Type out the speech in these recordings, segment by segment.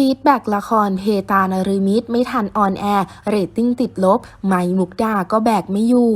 ฟีดแบ็กละครเพตานรมิตไม่ทันออนแอร์เรตติ้งติดลบ ไมมุกดาก็แบกไม่อยู่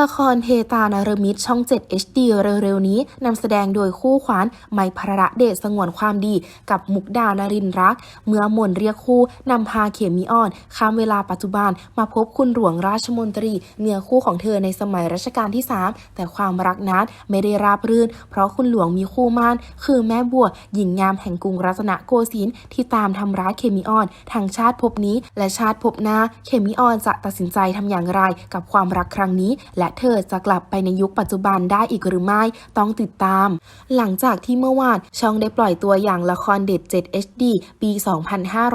ละครเพตานารมิตช่อง 7 HD เร็วๆ นี้นำแสดงโดยคู่ขวานไมค์พระเดชสงวนความดีกับมุกดานารินรัก เมื่อมนเรียกคู่นำพาเขมีอ่อน ข้ามเวลาปัจจุบันมาพบคุณหลวงราชมนตรีเนื้อคู่ของเธอในสมัยรัชกาลที่ 3 แต่ความรักนั้นไม่ได้ราบรื่น เพราะคุณหลวงมีคู่มั่นคือแม่บัวหญิงงามแห่งกรุงรัตนโกสินทร์ที่ตามทำร้ายเคมีอ่อนทั้งชาติภพนี้ และชาติภพหน้าเคมีอ่อนจะตัดสินใจทำอย่างไร กับความรักครั้งนี้และเธอจะกลับไปในยุคปัจจุบันได้อีกหรือไม่ต้องติดตาม หลังจากที่เมื่อวานช่องได้ปล่อยตัวอย่างละครเด็ด 7 HD ปี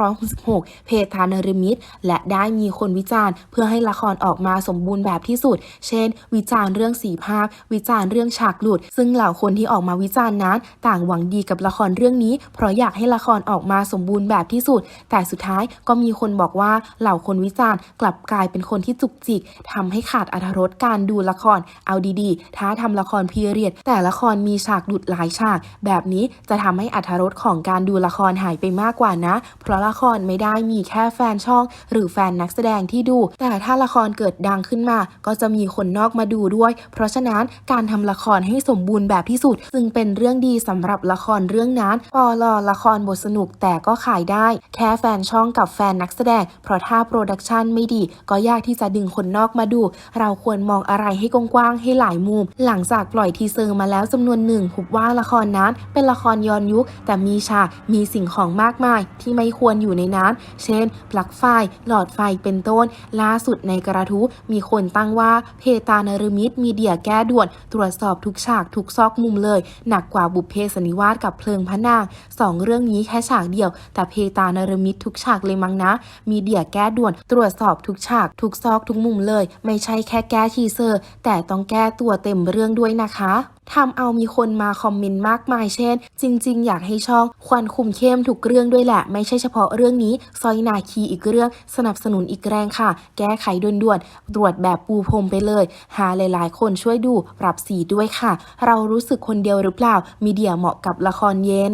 2566 เพทานริมิต และได้มีคนวิจารณ์ เพื่อให้ละครออกมาสมบูรณ์แบบที่สุด เช่น วิจารณ์เรื่องสีภาค วิจารณ์เรื่องฉากหลุด ซึ่งเหล่าคนที่ออกมาวิจารณ์นั้น ต่างหวังดีกับละครเรื่องนี้ เพราะอยากให้ละครออกมาสมบูรณ์แบบที่สุด แต่สุดท้ายก็มีคนบอกว่าเหล่าคนวิจารณ์ กลับกลายเป็นคนที่จุกจิกทำให้ขาดอรรถรสการดูละคร เอาดีๆถ้าทำละครพีเรียด แต่ละครมีฉากหลุดหลายฉาก แบบนี้จะทำให้อรรถรสของการดูละครหายไปมากกว่านะ เพราะละครไม่ได้มีแค่แฟนช่อง หรือแฟนนักแสดงที่ดู แต่ถ้าละครเกิดดังขึ้นมา ก็จะมีคนนอกมาดูด้วย เพราะฉะนั้นการทำละครให้สมบูรณ์แบบที่สุดจึงเป็นเรื่องดีสำหรับละครเรื่องนั้นปอลอละครบทสนุกแต่ก็ขายได้ แค่แฟนช่องกับแฟนนักแสดง เพราะถ้าโปรดักชันไม่ดี ก็ยากที่จะดึงคนนอกมาดู เราควรมองอะไรให้กว้างๆให้หลายมุม หลังจากปล่อยทีเซอร์มาแล้วจำนวนหนึ่งพบว่าละครนั้นเป็นละครย้อนยุค แต่มีฉากมีสิ่งของมากมาย ที่ไม่ควรอยู่ในนั้น เช่น ปลั๊กไฟ หลอดไฟเป็นต้น ล่าสุดในกระทู้มีคนตั้งว่าเพตานรมิตมีเดียแก้ด่วน ตรวจสอบทุกฉากทุกซอกมุมเลย หนักกว่าบุพเพสนิวาสกับเพลิงพระนางสองเรื่องนี้แค่ฉากเดียว แต่เพตานรมิตทุกฉากเลยมั้งนะ มีเดียแก้ด่วน ตรวจสอบทุกฉากทุกซอกทุกมุมเลย ไม่ใช่แค่แก้ทีเซอร์ แต่ต้องแก้ตัวเต็มเรื่องด้วยนะคะทำเอามีคนมาคอมเมนต์มากมายเช่น จริง ๆ อยากให้ช่องควันคุมเข้มทุกเรื่องด้วยแหละ ไม่ใช่เฉพาะเรื่องนี้ ซอยนาคีอีกเรื่อง สนับสนุนอีกแรงค่ะ แก้ไขด่วนๆตรวจแบบปูพรมไปเลย หาหลาย ๆ คนช่วยดูปรับสีด้วยค่ะ เรารู้สึกคนเดียวหรือเปล่า มีเดียเหมาะกับละครเย็น